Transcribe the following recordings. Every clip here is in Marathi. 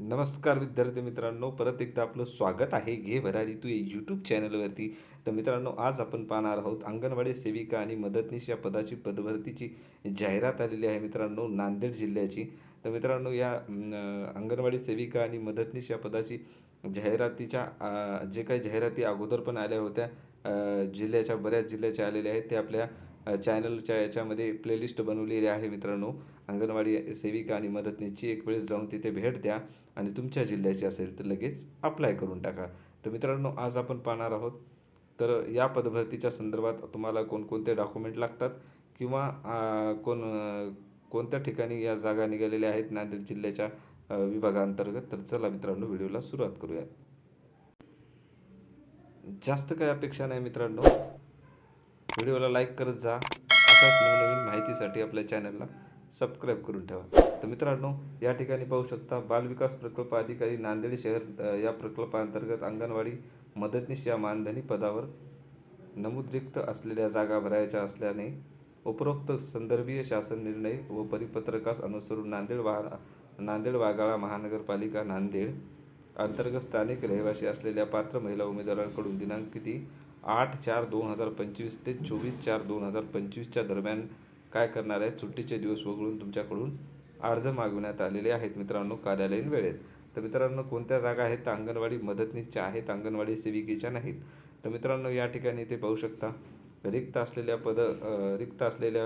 नमस्कार विद्यार्थी मित्रांनो परत एकदा आपलं स्वागत आहे घे भरारी तू यूट्यूब चॅनलवरती तर मित्रांनो आज आपण पाहणार आहोत अंगणवाडी सेविका आणि मदतनीस या पदाची पदभरतीची जाहिरात आलेली आहे मित्रांनो नांदेड जिल्ह्याची. तर मित्रांनो या अंगणवाडी सेविका आणि मदतनीस या पदाची जाहिरातीच्या जे काही जाहिराती अगोदर पण आल्या होत्या जिल्ह्याच्या बऱ्याच जिल्ह्याच्या आलेल्या आहेत ते आपल्या चॅनलच्या याच्यामध्ये प्लेलिस्ट बनवलेली आहे मित्रांनो. अंगणवाडी सेविका आणि मदतनीसची एक वेळेस जाऊन तिथे भेट द्या आणि तुमच्या जिल्ह्याची असेल तर लगेच अप्लाय करून टाका. तर मित्रांनो आज आपण पाहणार आहोत. तर या पदभरतीच्या संदर्भात तुम्हाला कोणकोणते डॉक्युमेंट लागतात किंवा कोण कोणत्या ठिकाणी या जागा निघालेल्या आहेत नांदेड जिल्ह्याच्या विभागांतर्गत? विभागाअंतर्गत तर चला मित्रांनो व्हिडिओला सुरुवात करूयात. जास्त काही अपेक्षा नाही मित्रांनो. व्हिडिओला लाईक करत जा. अशाच नवनवीन माहितीसाठी आपल्या चॅनलला सबस्क्राईब करून ठेवा. तर मित्रांनो या ठिकाणी पाहू शकता बालविकास प्रकल्प अधिकारी नांदेड शहर या प्रकल्पांतर्गत अंगणवाडी मदतनीस या मानधनी पदावर नमुद्रिक्त असलेल्या जागा भरायच्या असल्याने उपरोक्त संदर्भीय शासन निर्णय व परिपत्रकास अनुसरून नांदेड वा नांदेड वाघाळा महानगरपालिका नांदेड अंतर्गत स्थानिक रहिवासी असलेल्या पात्र महिला उमेदवारांकडून दिनांक किती? आठ चार दोन हजार पंचवीस ते चोवीस चार दोन हजार पंचवीसच्या दरम्यान काय करणार आहे सुट्टीचे दिवस वगळून तुमच्याकडून अर्ज मागविण्यात आलेले आहेत मित्रांनो कार्यालयीन वेळेत. तर मित्रांनो कोणत्या जागा आहेत? तर अंगणवाडी मदतनीसच्या आहेत अंगणवाडी सेविकेच्या नाहीत. तर मित्रांनो या ठिकाणी ते पाहू शकता रिक्त असलेल्या पद रिक्त असलेल्या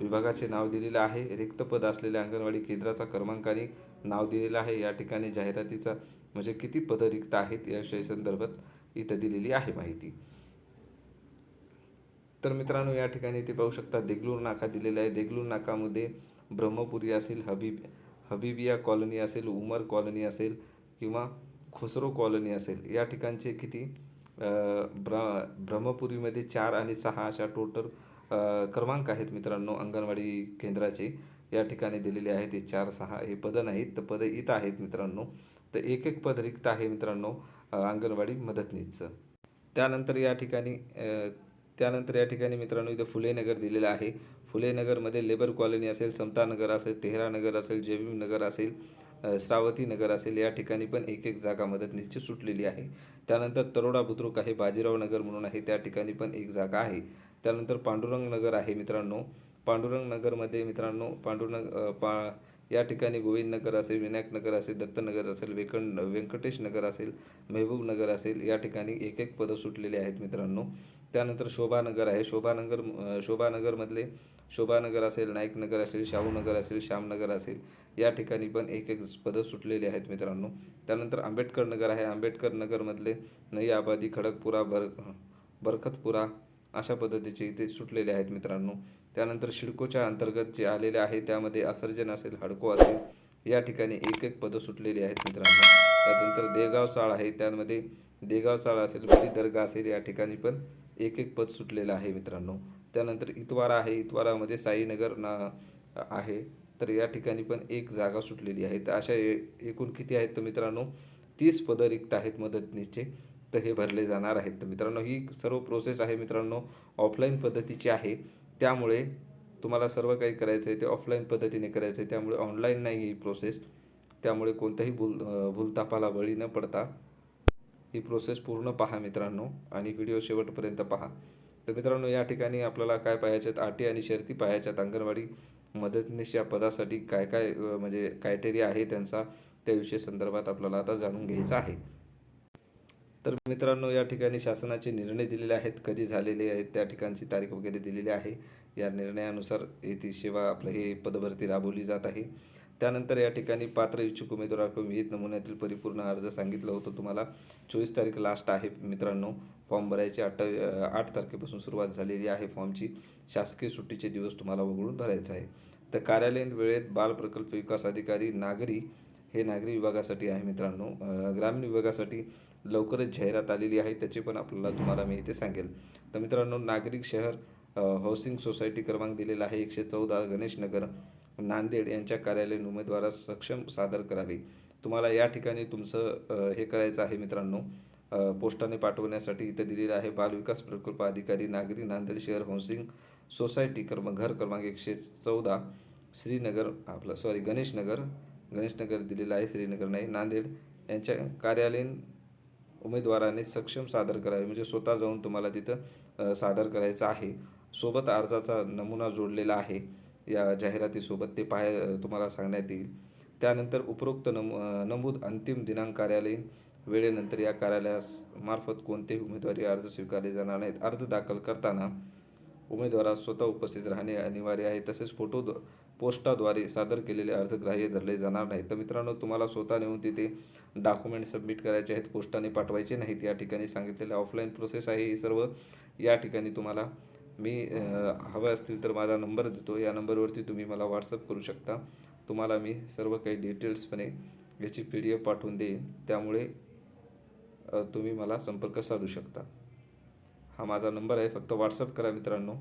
विभागाचे नाव दिलेलं आहे. रिक्त पद असलेल्या अंगणवाडी केंद्राचा क्रमांकाने नाव दिलेलं आहे. या ठिकाणी जाहिरातीचा म्हणजे किती पदं रिक्त आहेत याविषयी संदर्भात इथं दिलेली आहे माहिती. तर मित्रांनो या ठिकाणी ते पाहू शकता देगलूर नाका दिलेला आहे. देगलूर नाकामध्ये ब्रह्मपुरी असेल हबीब हबीबिया कॉलनी असेल उमर कॉलनी असेल किंवा खुसरो कॉलनी असेल. या ठिकाणचे किती ब्र ब्रह्मपुरीमध्ये चार आणि सहा अशा टोटल क्रमांक आहेत मित्रांनो अंगणवाडी केंद्राचे. या ठिकाणी दिलेले आहेत हे चार सहा हे पदं नाहीत तर पदं इथं आहेत मित्रांनो. तर एक एक पद रिक्त आहे मित्रांनो अंगणवाडी मदतनीसचं. त्यानंतर या ठिकाणी त्यानंतर या ठिकाणी मित्रांनो इथं फुले नगर दिलेलं आहे. फुले नगरमध्ये लेबर कॉलनी असेल समता नगर असेल तेहरा नगर असेल जेबीम नगर असेल श्रावती नगर असेल या ठिकाणी पण एक एक जागा मदतनीसची सुटलेली आहे. त्यानंतर तरोडा बुद्रुक आहे बाजीराव नगर म्हणून आहे त्या ठिकाणी पण एक जागा आहे. त्यानंतर पांडुरंग नगर आहे मित्रांनो. पांडुरंग नगरमध्ये मित्रांनो पांडुरंग पा या ठिकाणी गोविंद नगर असेल विनायक नगर असेल दत्तनगर असेल वेकंड व्यंकटेश नगर असेल मेहबूब नगर असेल या ठिकाणी एक एक पदं सुटलेली आहेत मित्रांनो. त्यानंतर शोभानगर आहे. शोभानगर शोभानगरमधले शोभानगर असेल नाईक नगर असेल शाहूनगर असेल श्यामनगर असेल या ठिकाणी पण एक एक पदं सुटलेली आहेत मित्रांनो. त्यानंतर आंबेडकर नगर आहे. आंबेडकर नगरमधले नई आबादी खडकपुरा बर बरखतपुरा अशा पद्धतीचे इथे सुटलेले आहेत मित्रांनो. त्यानंतर शिडकोच्या अंतर्गत जे आलेले आहे त्यामध्ये असर्जन असेल हडको असेल या ठिकाणी एक एक पदं सुटलेली आहेत मित्रांनो. त्यानंतर देगाव चाळ आहे त्यामध्ये देगाव चाळ असेल बली दर्गा असेल या ठिकाणी पण एक एक पद सुटलेलं आहे मित्रांनो. त्यानंतर इतवारा आहे इतवारामध्ये साईनगर ना आहे तर या ठिकाणी पण एक जागा सुटलेली आहे. तर अशा एकूण किती आहेत तर मित्रांनो तीस पदं रिक्त आहेत मदतनीचे तर हे भरले जाणार आहेत. तर मित्रांनो ही सर्व प्रोसेस आहे मित्रांनो ऑफलाईन पद्धतीची आहे. त्यामुळे तुम्हाला सर्व काही करायचं आहे ते ऑफलाईन पद्धतीने करायचं आहे त्यामुळे ऑनलाईन नाही ही प्रोसेस त्यामुळे कोणत्याही भूल भूलतापाला बळी न पडता ही प्रोसेस पूर्ण पहा मित्रांनो आणि व्हिडिओ शेवटपर्यंत पहा. तर मित्रांनो या ठिकाणी आपल्याला काय पाहायच्यात अटी आणि शर्ती पाहायच्यात अंगणवाडी मदतनीस या पदासाठी काय काय म्हणजे क्रायटेरिया आहे त्यांचा त्याविषयी संदर्भात आपल्याला आता जाणून घ्यायचं आहे. तर मित्रांनो या ठिकाणी शासनाचे निर्णय दिलेले आहेत. कधी झालेले आहेत त्या ठिकाणची तारीख वगैरे दिलेली आहे. या निर्णयानुसार येथे सेवा आपलं हे पदभरती राबवली जात आहे. त्यानंतर या ठिकाणी पात्र इच्छुक उमेदवाराकडून विहित नमुन्यातील परिपूर्ण अर्ज सांगितलं होतं तुम्हाला. चोवीस तारीख लास्ट आहे मित्रांनो. फॉर्म भरायची अठ्ठावी आठ तारखेपासून सुरुवात झालेली आहे फॉर्मची. शासकीय सुट्टीचे दिवस तुम्हाला वगळून भरायचं आहे. तर कार्यालयीन वेळेत बाल प्रकल्प विकास अधिकारी नागरी हे नागरी विभागासाठी आहे मित्रांनो. ग्रामीण विभागासाठी लवकरच जाहिरात आलेली आहे त्याचे पण आपल्याला तुम्हाला मी इथे सांगेल. तर मित्रांनो नागरिक शहर हाऊसिंग सोसायटी क्रमांक दिलेला आहे एकशे चौदा गणेशनगर नांदेड यांच्या कार्यालयीन उमेदवारास सक्षम सादर करावे. तुम्हाला या ठिकाणी तुमचं हे करायचं आहे मित्रांनो. पोस्टाने पाठवण्यासाठी इथं दिलेलं आहे बालविकास प्रकल्प अधिकारी नागरी नांदेड शहर हाऊसिंग सोसायटी क्रम घर क्रमांक एकशे चौदा श्रीनगर आपलं सॉरी गणेशनगर गणेशनगर दिलेलं आहे श्रीनगर नाही नांदेड यांच्या कार्यालयीन उमेदवाराने सक्षम सादर करावे म्हणजे स्वतः जाऊन तुम्हाला तिथं सादर करायचं आहे. सोबत अर्जाचा नमुना जोडलेला आहे. या जाहिरातीसोबत ते पाहाय तुम्हाला सांगण्यात येईल. त्यानंतर उपरोक्त नमू नमूद अंतिम दिनांक कार्यालयीन वेळेनंतर या कार्यालयामार्फत कोणतेही उमेदवारी अर्ज स्वीकारले जाणार नाहीत. अर्ज दाखल करताना उमेदवारास स्वतः उपस्थित राहणे अनिवार्य आहे. तसेच फोटो पोस्टाद्वारे सादर केलेले अर्ज ग्राह्य धरले जाणार नाहीत. तर मित्रांनो तुम्हाला स्वतः नेऊन तिथे डॉक्युमेंट सबमिट करायचे आहेत पोस्टाने पाठवायचे नाहीत. या ठिकाणी सांगितलेलं ऑफलाईन प्रोसेस आहे. ही सर्व या ठिकाणी तुम्हाला मी हवे हवं असतील तर माझा नंबर देतो. या नंबरवरती तुम्ही मला व्हॉट्सअप करू शकता. तुम्हाला मी सर्व काही डिटेल्सपणे याची पी डी एफ पाठवून देईन. त्यामुळे तुम्ही मला संपर्क साधू शकता. हा माझा नंबर आहे. फक्त व्हॉट्सअप करा मित्रांनो.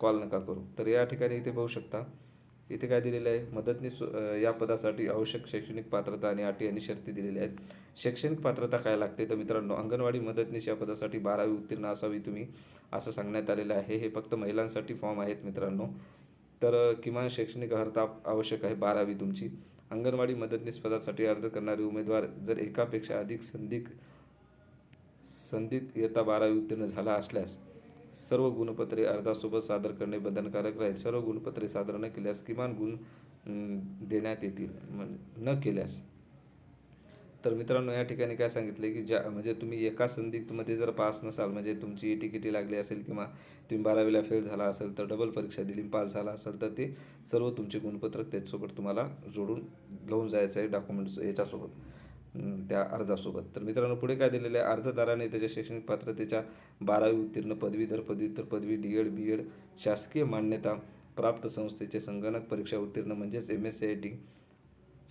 कॉल नका करू. तर या ठिकाणी इथे पाहू शकता इथे काय दिलेलं आहे? मदतनीस या पदासाठी आवश्यक शैक्षणिक पात्रता आणि अटी आणि शर्ती दिलेल्या आहेत. शैक्षणिक पात्रता काय लागते? तर मित्रांनो अंगणवाडी मदतनीस या पदासाठी बारावी उत्तीर्ण असावी तुम्ही असं सांगण्यात आलेलं आहे. हे फक्त महिलांसाठी फॉर्म आहेत मित्रांनो. तर किमान शैक्षणिक अर्हता आवश्यक आहे बारावी तुमची. अंगणवाडी मदतनीस पदासाठी अर्ज करणारे उमेदवार जर एकापेक्षा अधिक संधिक संधीत इयत्ता बारावी उत्तीर्ण झाला असल्यास सर्व गुणपत्रे अर्जासोबत सादर करणे बंधनकारक राहील. सर्व गुणपत्रे सादर न केल्यास किमान गुण देण्यात येतील. न केल्यास. तर मित्रांनो या ठिकाणी काय सांगितले की ज्या म्हणजे तुम्ही एका संदिग्धमध्ये जर पास नसाल म्हणजे तुमची ई टी लागली असेल किंवा तुम्ही बारावीला फेल झाला असेल तर डबल परीक्षा दिली पास झाला असेल तर ते सर्व तुमचे गुणपत्रक त्याच्यासोबत तुम्हाला जोडून घेऊन जायचं आहे डॉक्युमेंट्स याच्यासोबत. त्या अर्जासोबत. तर मित्रांनो पुढे काय दिलेलं आहे? अर्जदाराने त्याच्या शैक्षणिक पात्रतेच्या बारावी उत्तीर्ण पदवीधर पदव्युत्तर पदवी डी एड बी एड शासकीय मान्यता प्राप्त संस्थेचे संगणक परीक्षा उत्तीर्ण म्हणजेच M S C I T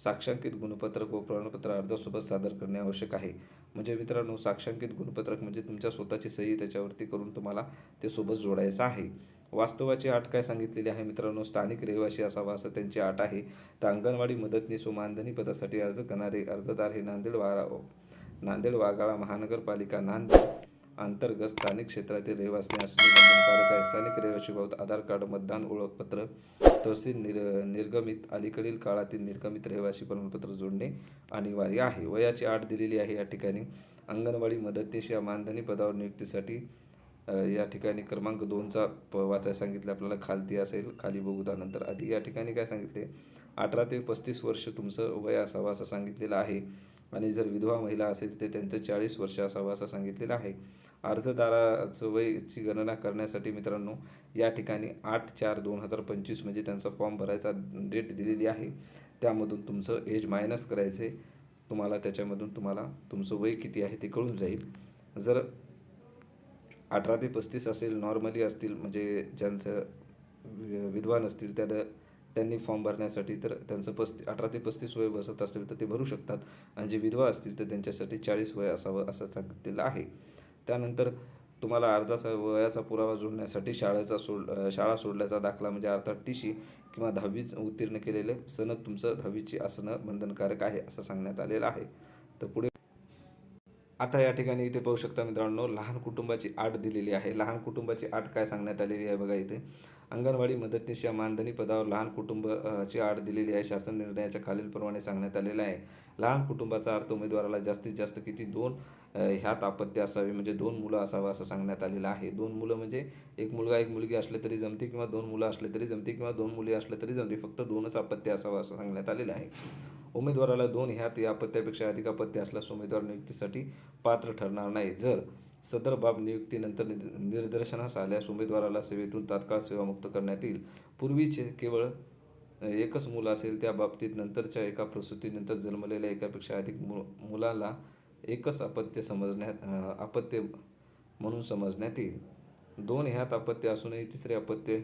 साक्षांकित गुणपत्रक व प्रमाणपत्र अर्जासोबत सादर करणे आवश्यक आहे. म्हणजे मित्रांनो साक्षांकित गुणपत्रक म्हणजे तुमच्या स्वतःची सही त्याच्यावरती करून तुम्हाला ते सोबत जोडायचं आहे. वास्तवाची आठ काय सांगितलेली आहे मित्रांनो? स्थानिक रहिवासी असावा असं त्यांची आठ आहे. तर अंगणवाडी मदतनीस व मानधनी पदासाठी अर्ज करणारे अर्जदार हे नांदेड वारा नांदेड वाघाळा महानगरपालिका नांदेड अंतर्गत स्थानिक क्षेत्रातील रहिवासी असणे बंधनकारक आहे स्थानिक रहिवासीबाबत आधार कार्ड मतदान ओळखपत्र तहसील निर निर्गमित अलीकडील काळातील निर्गमित रहिवासी प्रमाणपत्र जोडणे अनिवार्य आहे. वयाची आठ दिलेली आहे या ठिकाणी. अंगणवाडी मदतनीस या मानधनी पदावर नियुक्तीसाठी या ठिकाणी क्रमांक दोनचा प वाचायला सांगितलं आपल्याला खालती असेल खाली बघू त्यानंतर आधी. या ठिकाणी काय सांगितले? अठरा ते पस्तीस वर्ष तुमचं वय असावं असं सांगितलेलं आहे. आणि जर विधवा महिला असेल तर त्यांचं चाळीस वर्ष असावं असं सांगितलेलं आहे. अर्जदाराचं वयची गणना करण्यासाठी मित्रांनो या ठिकाणी आठ चार दोन हजार पंचवीस म्हणजे त्यांचा फॉर्म भरायचा डेट दिलेली आहे. त्यामधून तुमचं एज मायनस करायचे तुम्हाला त्याच्यामधून तुम्हाला तुमचं वय किती आहे ते कळून जाईल. जर अठरा ते पस्तीस असेल नॉर्मली असतील म्हणजे ज्यांचं वि- विद्वान असतील त्या त्यांनी फॉर्म भरण्यासाठी तर त्यांचं पस्ती अठरा ते पस्तीस वय बसत असेल तर ते भरू शकतात. आणि जे विधवा असतील तर त्यांच्यासाठी चाळीस वय असावं असं सांगितलेलं आहे. त्यानंतर तुम्हाला अर्जाचा वयाचा पुरावा जोडण्यासाठी शाळेचा सोड शाळा सोडल्याचा दाखला म्हणजे अर्थात टी सी किंवा दहावीच उत्तीर्ण केलेले सनद तुमचं दहावीची असणं बंधनकारक आहे असं सांगण्यात आलेलं आहे. तर पुढे आता या ठिकाणी इथे पाहू शकता मित्रांनो लहान कुटुंबाची आट दिलेली आहे. लहान कुटुंबाची आट काय सांगण्यात आलेली आहे बघा इथे. अंगणवाडी मदतनीस या मानधनी पदावर लहान कुटुंबाची अ, आट दिलेली आहे. शासन निर्णयाच्या खालीलप्रमाणे सांगण्यात आलेलं आहे. लहान कुटुंबाचा अर्थ उमेदवाराला जास्तीत जास्त किती दोन ह्यात आपत्ती असावी? म्हणजे दोन मुलं असावं असं सांगण्यात आलेलं आहे. दोन मुलं म्हणजे एक मुलगा एक मुलगी असले तरी जमते किंवा दोन मुलं असले तरी जमते किंवा दोन मुली असले तरी जमते. फक्त दोनच आपत्ती असावं असं सांगण्यात आलेलं आहे. उमेदवाराला दोन ह्यात या पत्त्यापेक्षा अधिक अपत्य असल्यास उमेदवार नियुक्तीसाठी पात्र ठरणार नाही. जर सदर बाब नियुक्तीनंतर निद- निदर्शनास आल्यास उमेदवाराला सेवेतून तात्काळ सेवामुक्त करण्यात येईल. पूर्वीचे केवळ एकच मुलं असेल त्या बाबतीत नंतरच्या एका प्रसूतीनंतर जन्मलेल्या एकापेक्षा अधिक मु मुलाला एकच अपत्य समजण्यात अपत्य म्हणून समजण्यात येईल. दोन ह्यात अपत्य असूनही तिसरे अपत्य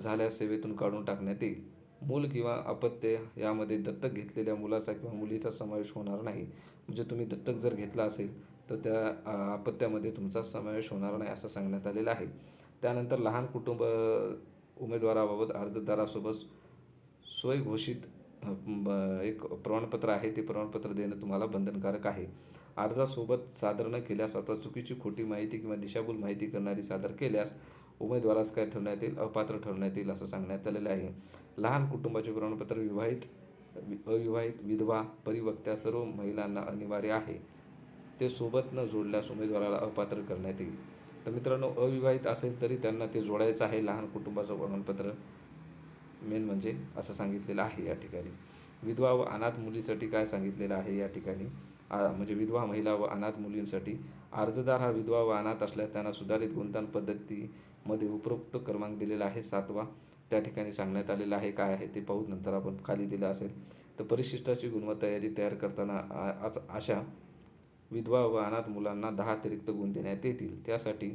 झाल्यास सेवेतून काढून टाकण्यात येईल. मूल किंवा अपत्य यामध्ये दत्तक घेतलेल्या मुलाचा किंवा मुलीचा समावेश होणार नाही. म्हणजे तुम्ही दत्तक जर घेतला असेल तर त्या अपत्यामध्ये तुमचा समावेश होणार नाही असं सांगण्यात आलेलं आहे. त्यानंतर लहान कुटुंब उमेदवाराबाबत अर्जदारासोबत स्वयंघोषित ब- एक प्रमाणपत्र आहे. ते प्रमाणपत्र देणं तुम्हाला बंधनकारक आहे. अर्जासोबत सादर न केल्यास अथवा चुकीची खोटी माहिती किंवा दिशाभूल माहिती करणारी सादर केल्यास उमेदवारास काय ठरवण्यात येईल? अपात्र ठरवण्यात येईल असं सांगण्यात आलेलं आहे. लहान कुटुंबाचे प्रमाणपत्र विवाहित अविवाहित विधवा परिवक्त्या सर्व महिलांना अनिवार्य आहे. ते सोबत न जोडल्यास उमेदवाराला अपात्र करण्यात येईल. तर मित्रांनो अविवाहित असेल तरी त्यांना ते जोडायचं आहे. लहान कुटुंबाचं प्रमाणपत्र मेन म्हणजे असं सांगितलेलं आहे या ठिकाणी. विधवा व अनाथ मुलीसाठी काय सांगितलेलं आहे या ठिकाणी? आ- म्हणजे विधवा महिला व अनाथ मुलींसाठी अर्जदार हा विधवा व अनाथ असल्यास त्यांना सुधारित गुंतवणूक मध्ये उपरोक्त क्रमांक दिलेला आहे सातवा. त्या ठिकाणी सांगण्यात आलेलं आहे काय आहे ते पाहू नंतर आपण खाली दिलं असेल. तर परिशिष्टाची गुणवत्ता यादी तयार करताना आ- अशा विधवा व अनाथ मुलांना दहा अतिरिक्त गुण देण्यात येतील. त्यासाठी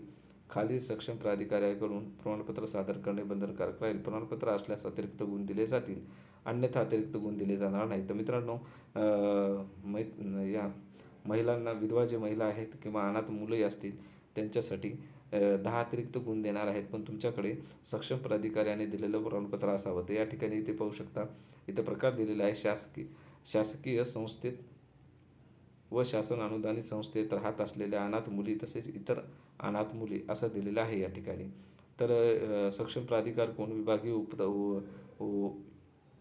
खालील सक्षम प्राधिकाऱ्याकडून प्रमाणपत्र सादर करणे बंधनकारक राहील. प्रमाणपत्र असल्यास अतिरिक्त गुण दिले जातील. अन्यथा अतिरिक्त गुण दिले जाणार नाही तर मित्रांनो मै या महिलांना विधवा जे महिला आहेत किंवा अनाथ मुलंही असतील त्यांच्यासाठी दहा अतिरिक्त गुण देणार आहेत पण तुमच्याकडे सक्षम प्राधिकाऱ्याने दिलेलं प्रमाणपत्र असावं. तर या ठिकाणी इथे पाहू शकता इथं प्रकार दिलेला आहे. शासकीय शासकीय संस्थेत व शासन अनुदानित संस्थेत राहत असलेल्या अनाथ मुली तसेच इतर अनाथ मुली असं दिलेलं आहे या ठिकाणी. तर सक्षम प्राधिकार कोण? विभागीय उप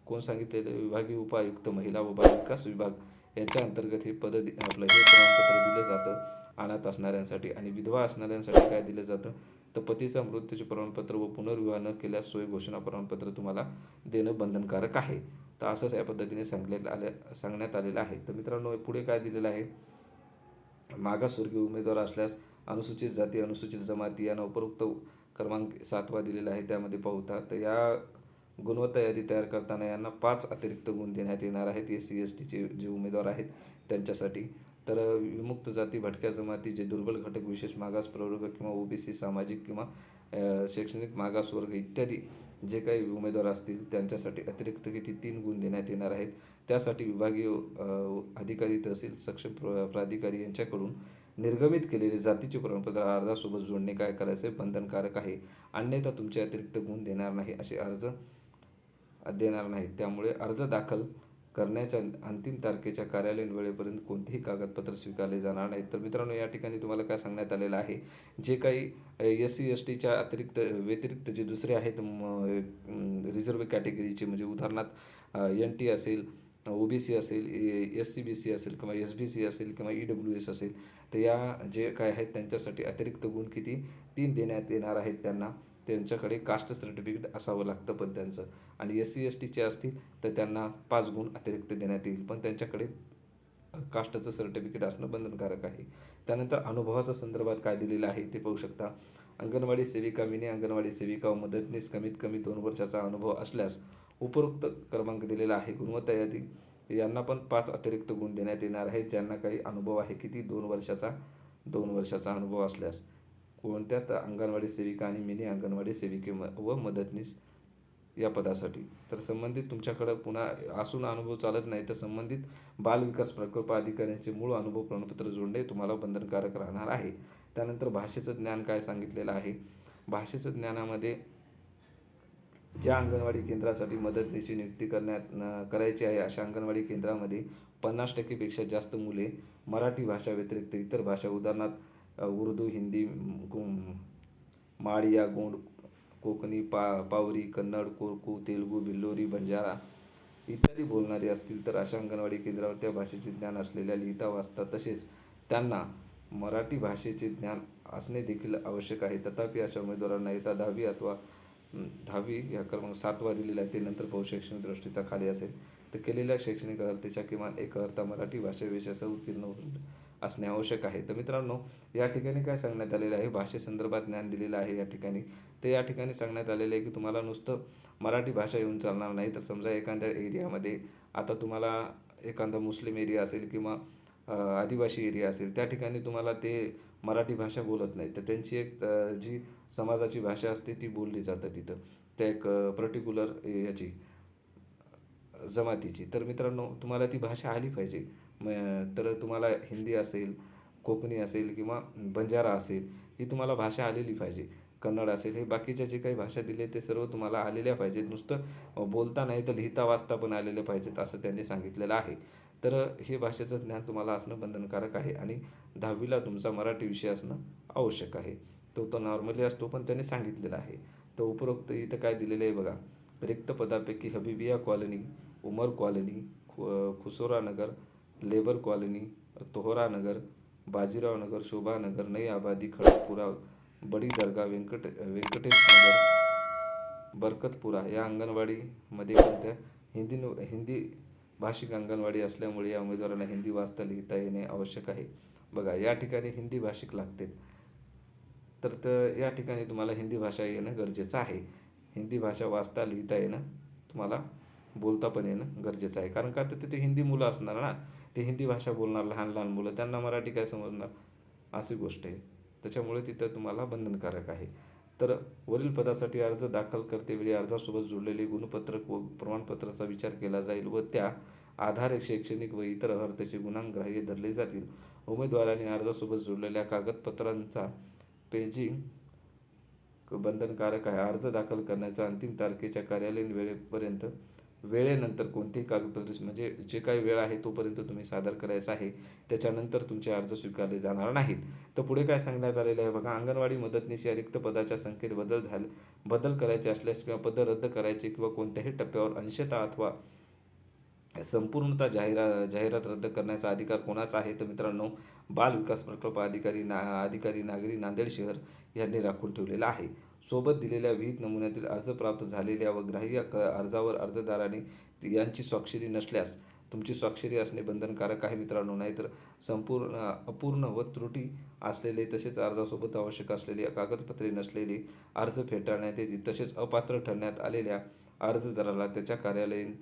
कोण सांगितलेलं विभागीय उपायुक्त महिला व बालविकास विभाग यांच्या अंतर्गत हे पद आपलं हे प्रमाणपत्र दिलं जातं. अनाथ असणाऱ्यांसाठी आणि विधवा असणाऱ्यांसाठी काय दिलं जातं? तर पतीचा मृत्यूचे प्रमाणपत्र व पुनर्विवाह न केल्यास सोय घोषणा प्रमाणपत्र तुम्हाला देणं बंधनकारक आहे. तर असंच या पद्धतीने सांगलेलं आल्या सांगण्यात आलेलं आहे. तर मित्रांनो पुढे काय दिलेलं आहे? मागासवर्गीय उमेदवार असल्यास अनुसूचित जाती अनुसूचित जमाती यांना उपरोक्त क्रमांक सातवा दिलेला आहे. त्यामध्ये पाहता तर या गुणवत्ता यादी तयार करताना यांना पाच अतिरिक्त गुण देण्यात येणार आहेत. एस सी एस टीचे जे उमेदवार आहेत त्यांच्यासाठी तर विमुक्त जाती भटक्या जमाती जे दुर्बल घटक विशेष मागास प्रवर्ग किंवा ओबीसी सामाजिक किंवा शैक्षणिक मागासवर्ग इत्यादी जे काही उमेदवार असतील त्यांच्यासाठी अतिरिक्त किती तीन गुण देण्यात येणार आहेत त्यासाठी विभागीय अधिकारी तहसील सक्षम प्र प्राधिकारी यांच्याकडून निर्गमित केलेले जातीचे प्रमाणपत्र अर्जासोबत जोडणे काय करायचे बंधनकारक आहे अन्यथा तुमचे अतिरिक्त गुण देणार नाही असे अर्ज देणार नाहीत. त्यामुळे अर्ज दाखल करण्याच्या अंतिम तारखेच्या कार्यालयीन वेळेपर्यंत कोणतेही कागदपत्र स्वीकारले जाणार नाहीत. तर मित्रांनो या ठिकाणी तुम्हाला काय सांगण्यात आलेलं आहे जे काही एस सी एस टीच्या अतिरिक्त व्यतिरिक्त जे दुसरे आहेत रिझर्व कॅटेगरीचे म्हणजे उदाहरणार्थ एन टी असेल ओ बी सी असेल एस सी बी सी असेल किंवा एस बी सी असेल किंवा ई डब्ल्यू एस असेल तर या जे काय आहेत त्यांच्यासाठी अतिरिक्त गुण किती? तीन देण्यात येणार आहेत त्यांना. त्यांच्याकडे कास्ट सर्टिफिकेट असावं लागतं पण त्यांचं. आणि एस सी एस टीचे असतील तर त्यांना पाच गुण अतिरिक्त देण्यात येईल. पण त्यांच्याकडे कास्टचं सर्टिफिकेट असणं बंधनकारक आहे. त्यानंतर अनुभवाच्या संदर्भात काय दिलेलं आहे ते पाहू शकता. अंगणवाडी सेविका मिनी अंगणवाडी सेविका व मदतनीस कमीत कमी दोन वर्षाचा अनुभव असल्यास उपरोक्त क्रमांक दिलेला आहे. गुणवत्ता यादी यांना पण पाच अतिरिक्त गुण देण्यात येणार आहेत. ज्यांना काही अनुभव आहे किती दोन वर्षाचा दोन वर्षाचा अनुभव असल्यास. कोणत्या तर अंगणवाडी सेविका आणि मिनी अंगणवाडी सेविके म व मदतनीस या पदासाठी? तर संबंधित तुमच्याकडं पुन्हा असून अनुभव चालत नाही तर संबंधित बालविकास प्रकल्प अधिकाऱ्यांचे मूळ अनुभव प्रमाणपत्र जोडणे तुम्हाला बंधनकारक राहणार आहे. त्यानंतर भाषेचं ज्ञान काय सांगितलेलं आहे? भाषेचं ज्ञानामध्ये ज्या अंगणवाडी केंद्रासाठी मदतनीची नियुक्ती करण्यात करायची आहे अशा अंगणवाडी केंद्रामध्ये पन्नास टक्केपेक्षा जास्त मुले मराठी भाषा व्यतिरिक्त इतर भाषा उदाहरणार्थ उर्दू हिंदी माडिया गोंड कोकणी पा पावरी कन्नड कोरकू तेलुगू बिल्लोरी बंजारा इत्यादी बोलणारे असतील तर अशा अंगणवाडी केंद्रावर त्या भाषेचे ज्ञान असलेल्या लिहिता वाचता तसेच त्यांना मराठी भाषेचे ज्ञान असणे देखील आवश्यक आहे. तथापि अशा उमेदवारांना येता दहावी अथवा दहावी या क्रमांक सातवा दिलेला आहे ते नंतर पाहू शैक्षणिक दृष्टीचा खाली असेल. तर केलेल्या शैक्षणिक अर्हतेच्या किमान एक अर्हता मराठी भाषा विषयासह उत्तीर्ण होऊन असणे आवश्यक आहे. तर मित्रांनो या ठिकाणी काय सांगण्यात आलेलं आहे? भाषेसंदर्भात ज्ञान दिलेलं आहे या ठिकाणी. ते या ठिकाणी सांगण्यात आलेलं आहे की तुम्हाला नुसतं मराठी भाषा येऊन चालणार नाही. तर समजा एखाद्या एरियामध्ये आता तुम्हाला एखादा मुस्लिम एरिया असेल किंवा आदिवासी एरिया असेल त्या ठिकाणी तुम्हाला ते मराठी भाषा बोलत नाही तर त्यांची एक जी समाजाची भाषा असते ती बोलली जातं तिथं. त्या एक पर्टिक्युलर याची जमातीची. तर मित्रांनो तुम्हाला ती भाषा आली पाहिजे. म तर तुम्हाला हिंदी असेल कोकणी असेल किंवा बंजारा असेल ही तुम्हाला भाषा आलेली पाहिजे. कन्नड असेल हे बाकीच्या जे काही भाषा दिले ते सर्व तुम्हाला आलेल्या पाहिजेत. नुसतं बोलता नाही तर लिहिता वाचता पण आलेले पाहिजेत असं त्यांनी सांगितलेलं आहे. तर हे भाषेचं ज्ञान तुम्हाला असणं बंधनकारक आहे आणि दहावीला तुमचा मराठी विषय असणं आवश्यक आहे. तो तो नॉर्मली असतो पण त्यांनी सांगितलेला आहे. तर उपरोक्त इथं काय दिलेलं आहे बघा. रिक्त पदापैकी हबिबिया कॉलनी उमर कॉलनी खु खुसोरानगर लेबर कॉलनी तोहरानगर बाजीरावनगर शोभानगर नई आबादी खडकपुरा बडी दर्गा व्यंकट व्यंकटेश नगर बरकतपुरा या अंगणवाडीमध्ये कोणत्या? हिंदी हिंदी भाषिक अंगणवाडी असल्यामुळे या उमेदवारांना हिंदी वाचता लिहिता येणे आवश्यक आहे. बघा या ठिकाणी हिंदी भाषिक लागते. तर तर या ठिकाणी तुम्हाला हिंदी भाषा येणं गरजेचं आहे. हिंदी भाषा वाचता लिहिता येणं तुम्हाला बोलता पण येणं गरजेचं आहे. कारण का? तर तिथे हिंदी मुलं असणार ना. ते हिंदी भाषा बोलणार लहान लहान मुलं त्यांना मराठी काय समजणार? अशी गोष्ट आहे. त्याच्यामुळे तिथं तुम्हाला बंधनकारक आहे. तर वरील पदासाठी अर्ज दाखल करतेवेळी अर्जासोबत जोडलेले गुणपत्रक व प्रमाणपत्राचा विचार केला जाईल व त्या आधारे शैक्षणिक व इतर अर्थाचे गुणांग्राह्य धरले जातील. उमेदवारांनी अर्जासोबत जोडलेल्या कागदपत्रांचा पेजिंग बंधनकारक आहे. अर्ज दाखल करण्याचा अंतिम तारखेच्या कार्यालयीन वेळेपर्यंत वेळेनंतर कोणतेही कागदपत्रे म्हणजे जे काही वेळ आहे तोपर्यंत तुम्ही सादर करायचा आहे त्याच्यानंतर तुमचे अर्ज स्वीकारले जाणार नाहीत. तर पुढे काय सांगण्यात आलेलं आहे बघा अंगणवाडी मदतनीस या रिक्त पदाच्या संख्येत बदल झाले बदल करायचे असल्यास किंवा पद रद्द करायचे किंवा कोणत्याही टप्प्यावर अंशतः अथवा संपूर्णतः जाहिरा जाहिरात रद्द करण्याचा अधिकार कोणाचा आहे? तर मित्रांनो बाल विकास प्रकल्प अधिकारी ना अधिकारी नागरी नांदेड शहर यांनी राखून ठेवलेला आहे. सोबत दिलेल्या विहित नमुन्यातील अर्ज प्राप्त झालेल्या व ग्राह्य क अर्जावर अर्जदाराने यांची स्वाक्षरी नसल्यास तुमची स्वाक्षरी असणे बंधनकारक आहे मित्रांनो. नाहीतर संपूर्ण अपूर्ण व त्रुटी असलेले तसेच अर्जासोबत आवश्यक असलेली कागदपत्रे नसलेली अर्ज फेटाळण्यात येतील. तसेच अपात्र ठरण्यात आलेल्या अर्जदाराला त्याच्या कार्यालयीन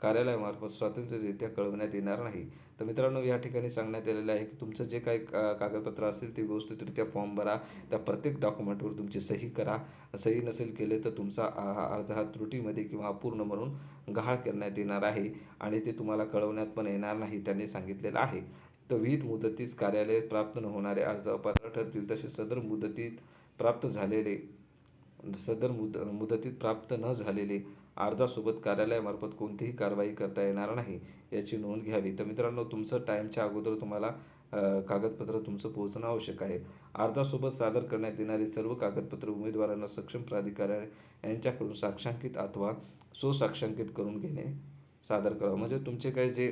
कार्यालयामार्फत स्वातंत्र्यरित्या कळवण्यात येणार नाही. तर मित्रांनो या ठिकाणी सांगण्यात आलेलं आहे की तुमचं जे काही का कागदपत्र असेल ते व्यवस्थितरित्या फॉर्म भरा. त्या प्रत्येक डॉक्युमेंटवर तुमची सही करा. सही नसेल केले तर तुमचा आ- अर्ज हा त्रुटीमध्ये किंवा अपूर्ण म्हणून गहाळ करण्यात येणार आहे आणि ते तुम्हाला कळवण्यात पण येणार नाही त्यांनी सांगितलेलं आहे. तर विविध मुदतीस कार्यालय प्राप्त न होणारे अर्ज अपात्र ठरतील तसेच सदर मुदतीत प्राप्त झालेले सदर मुद मुदतीत प्राप्त न झालेले अर्जासोबत कार्यालयामार्फत कोणतीही कारवाई करता येणार नाही याची नोंद घ्यावी. तर मित्रांनो तुमचं टाईमच्या अगोदर तुम्हाला कागदपत्र तुमचं पोहोचणं आवश्यक आहे. अर्जासोबत सादर करण्यात येणारी सर्व कागदपत्र उमेदवारांना सक्षम प्राधिकारी यांच्याकडून साक्षांकित अथवा स्वसाक्षांकित करून घेणे सादर करा म्हणजे तुमचे काही जे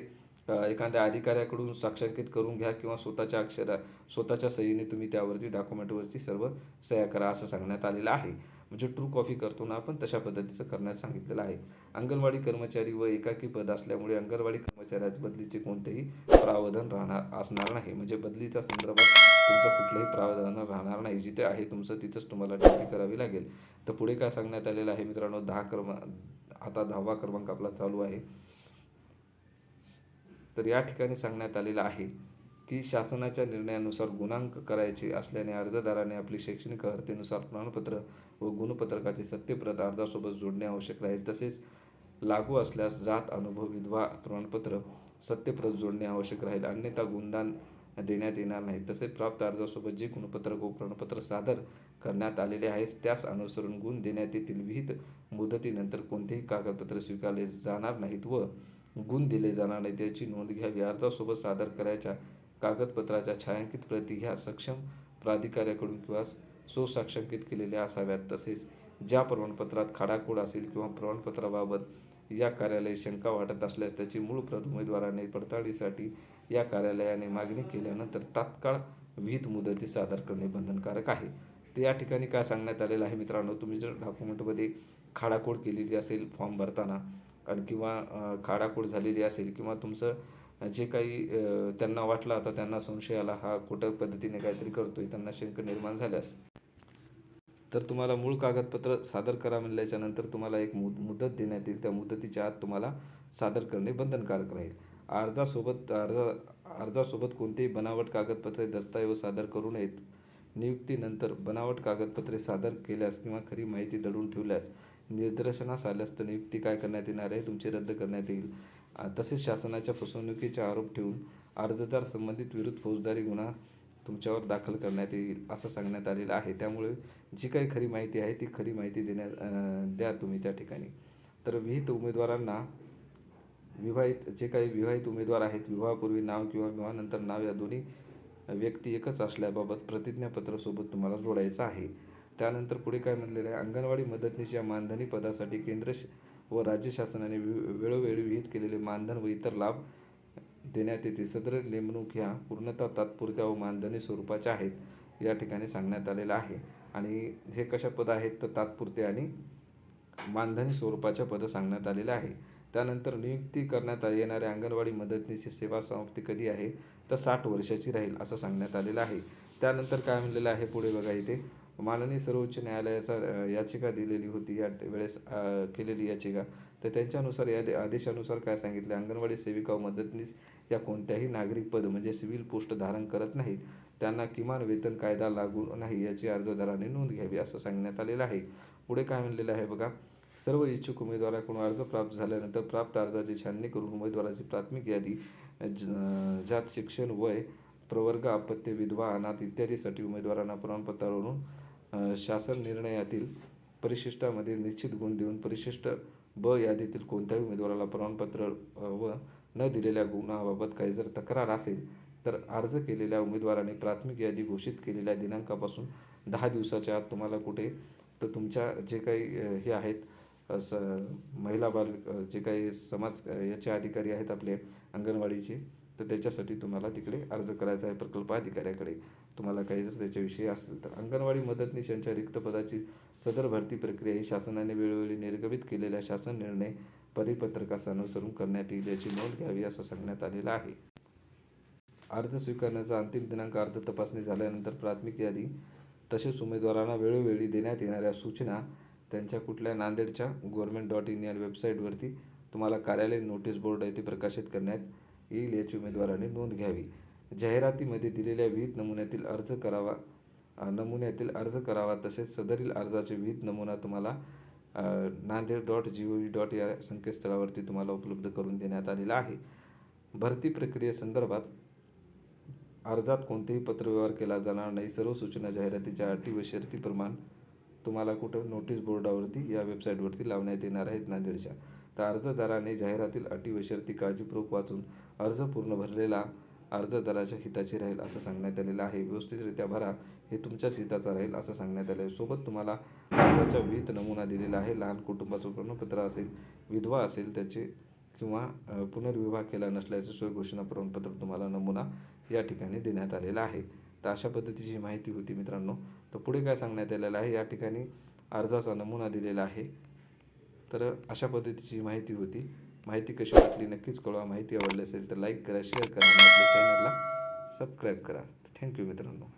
एखाद्या अधिकाऱ्याकडून साक्षांकित करून घ्या किंवा स्वतःच्या अक्षरा स्वतःच्या सहीने तुम्ही त्यावरती डॉक्युमेंटवरती सर्व सह्या करा असं सांगण्यात आलेलं आहे. म्हणजे ट्रू कॉफी करतो ना आपण तशा पद्धतीचं करण्यास सांगितलेलं आहे. अंगणवाडी कर्मचारी व एकाकी पद असल्यामुळे अंगणवाडी कर्मचाऱ्यात बदलीचे कोणतेही प्रावधान राहणार असणार नाही. म्हणजे बदलीचा संदर्भात तुमचं कुठलंही प्रावधान राहणार नाही. जिथे आहे तुमचं तिथंच तुम्हाला ड्युटी करावी लागेल. तर पुढे काय सांगण्यात आलेलं आहे मित्रांनो दहा क्रम आता दहावा क्रमांक आपला चालू आहे. तर या ठिकाणी सांगण्यात आलेलं आहे की शासनाच्या निर्णयानुसार गुणांक करायचे असल्याने अर्जदाराने आपली शैक्षणिक अर्हतेनुसार प्रमाणपत्र व गुणपत्रकाचे सत्यप्रत अर्जासोबत जोडणे आवश्यक राहील. तसेच लागू असल्यास जात अनुभव विधवा प्रमाणपत्र सत्यप्रत जोडणे आवश्यक राहील. अन्यथा गुणदान देण्यात येणार नाही. तसेच प्राप्त अर्जासोबत जे गुणपत्रक व प्रमाणपत्र सादर करण्यात आलेले आहेत त्यास अनुसरून गुण देण्यात येतील. विहित मुदतीनंतर कोणतेही कागदपत्र स्वीकारले जाणार नाहीत व गुण दिले जाणार नाहीत. याची नोंद घ्यावी. अर्जासोबत सादर करायच्या कागदपत्राच्या छायांकित प्रती ह्या सक्षम प्राधिकाऱ्याकडून किंवा स्वसाक्षांकित केलेल्या असाव्यात तसेच ज्या प्रमाणपत्रात खाडाखोड असेल किंवा प्रमाणपत्राबाबत या कार्यालयात शंका वाटत असल्यास त्याची मूळ प्रत उमेदवाराने पडताळणीसाठी या कार्यालयाने मागणी केल्यानंतर तात्काळ विहित मुदती सादर करणे बंधनकारक आहे. तर या ठिकाणी काय सांगण्यात आलेलं आहे मित्रांनो तुम्ही जर डॉक्युमेंटमध्ये खाडाखोड केलेली असेल फॉर्म भरताना आणि किंवा खाडाखोड झालेली असेल किंवा तुमचं जे काही त्यांना वाटलं आता त्यांना संशय आला हा कुठं पद्धतीने काहीतरी करतोय त्यांना शंका निर्माण झाल्यास तर तुम्हाला मूळ कागदपत्र सादर करा म्हणल्याच्यानंतर तुम्हाला एक मुद मुदत देण्यात येईल. त्या मुदतीच्या आत तुम्हाला सादर करणे बंधनकारक राहील. अर्जासोबत अर्जा अर्जासोबत कोणतेही बनावट कागदपत्रे दस्तऐवज सादर करू नयेत. नियुक्तीनंतर बनावट कागदपत्रे सादर केल्यास किंवा खरी माहिती दडून ठेवल्यास निदर्शनास आल्यास तर नियुक्ती काय करण्यात येणार आहे? तुमची रद्द करण्यात येईल. तसेच शासनाच्या फसवणुकीचे आरोप ठेवून अर्जदार संबंधित विरुद्ध फौजदारी गुन्हा तुमच्यावर दाखल करण्यात येईल असं सांगण्यात आलेलं आहे. त्यामुळे जी काही खरी माहिती आहे ती खरी माहिती देण्यात द्या तुम्ही त्या ठिकाणी. तर विहित उमेदवारांना विवाहित जे काही विवाहित उमेदवार आहेत विवाहापूर्वी नाव किंवा विवाहानंतर नाव या दोन्ही व्यक्ती एकच असल्याबाबत प्रतिज्ञापत्रासोबत तुम्हाला जोडायचं आहे. त्यानंतर पुढे काय म्हणलेलं आहे? अंगणवाडी मदतनीस या मानधनी पदासाठी केंद्र श- व राज्य शासनाने वेळोवेळी विहित केलेले मानधन व इतर लाभ देण्यात येते. सदर नेमणूक ह्या पूर्णतः तात्पुरत्या व मानधनी स्वरूपाच्या आहेत या ठिकाणी सांगण्यात आलेलं आहे. आणि हे कशा पद आहेत? तर तात्पुरते आणि मानधनी स्वरूपाच्या पदं सांगण्यात आलेलं आहे. त्यानंतर नियुक्ती करण्यात आ- येणाऱ्या अंगणवाडी मदतनीची सेवा समाप्ती कधी आहे? तर साठ वर्षाची राहील असं सांगण्यात आलेलं आहे. त्यानंतर काय म्हणलेलं आहे? पुढे बघा इथे. माननीय सर्वोच्च न्यायालयाचा याचिका दिलेली होती. या वेळेस केलेली याचिका. तर त्यांच्यानुसार या दे- आदेशानुसार काय सांगितले? अंगणवाडी सेविका व मदतनीस या कोणत्याही नागरिक पद म्हणजे सिव्हिल पोस्ट धारण करत नाहीत त्यांना किमान वेतन कायदा लागू नाही याची अर्जदाराने नोंद घ्यावी असं सांगण्यात आलेलं आहे. पुढे काय म्हणलेलं आहे बघा? सर्व इच्छुक उमेदवाराकडून अर्ज प्राप्त झाल्यानंतर प्राप्त अर्जाची छाननी करून उमेदवाराची प्राथमिक यादी ज- जात शिक्षण वय प्रवर्ग अपत्य विधवा अनाथ इत्यादीसाठी उमेदवारांना प्रमाणपत्रावरून शासन निर्णयातील परिशिष्टामध्ये निश्चित गुण देऊन परिशिष्ट ब यादीतील कोणत्याही उमेदवाराला प्रमाणपत्र व न दिलेल्या गुणाबाबत काही जर तक्रार असेल तर अर्ज केलेल्या उमेदवाराने प्राथमिक यादी घोषित केलेल्या दिनांकापासून दहा दिवसाच्या आत तुम्हाला कुठे तर तुमच्या जे काही हे आहेत स महिला बाल जे काही समाज याचे अधिकारी आहेत आपले अंगणवाडीचे तर त्याच्यासाठी तुम्हाला तिकडे अर्ज करायचा आहे प्रकल्प अधिकाऱ्याकडे. तुम्हाला काही जर त्याच्याविषयी असेल तर अंगणवाडी मदतनीस यांच्या रिक्त पदाची सदर भरती प्रक्रिया ही शासनाने वेळोवेळी निर्गमित केलेल्या शासन निर्णय परिपत्रकास अनुसरून करण्यात येईल याची नोंद घ्यावी असं सांगण्यात आलेलं आहे. अर्ज स्वीकारण्याचा अंतिम दिनांक अर्ज तपासणी झाल्यानंतर प्राथमिक यादी तसेच उमेदवारांना वेळोवेळी देण्यात येणाऱ्या सूचना त्यांच्या कुठल्या नांदेडच्या गव्हर्मेंट डॉट इन या वेबसाईटवरती तुम्हाला कार्यालयीन नोटीस बोर्ड येथे प्रकाशित करण्यात येईल याची उमेदवारांनी नोंद घ्यावी. जाहिरातीमध्ये दिलेल्या विहित नमुन्यातील अर्ज करावा नमुन्यातील अर्ज करावा तसेच सदरील अर्जाचे विहित नमुना तुम्हाला Nanded dot G O V dot या संकेतस्थळावरती तुम्हाला उपलब्ध करून देण्यात आलेला आहे. भरती प्रक्रियेसंदर्भात अर्जात कोणतेही पत्रव्यवहार केला जाणार नाही. सर्व सूचना जाहिरातीच्या अटी व शर्तीप्रमाण तुम्हाला कुठं नोटीस बोर्डावरती या वेबसाईटवरती लावण्यात येणार आहेत नांदेडच्या. तर अर्जदाराने जाहिरातील अटी व शर्ती काळजीपूर्वक वाचून अर्ज पूर्ण भरलेला अर्जदाराच्या हिताचे राहील असं सांगण्यात आलेलं आहे. व्यवस्थितरित्या भरा. हे तुमच्याच हिताचा राहील असं सांगण्यात आलं आहे सोबत तुम्हाला अर्जाचा विहित नमुना दिलेला आहे. लहान कुटुंबाचं प्रमाणपत्र असेल विधवा असेल त्याचे किंवा पुनर्विवाह केला नसल्याचे सोय घोषणा प्रमाणपत्र तुम्हाला नमुना या ठिकाणी देण्यात आलेला आहे. तर अशा पद्धतीची ही माहिती होती मित्रांनो. तर पुढे काय सांगण्यात आलेलं आहे? या ठिकाणी अर्जाचा नमुना दिलेला आहे. तर अशा पद्धतीची माहिती होती. माहिती कशी वाटली नक्कीच कळवा. माहिती आवडली असेल तर लाईक करा शेअर करा आपल्या चॅनलला सबस्क्राईब करा. थँक्यू मित्रांनो.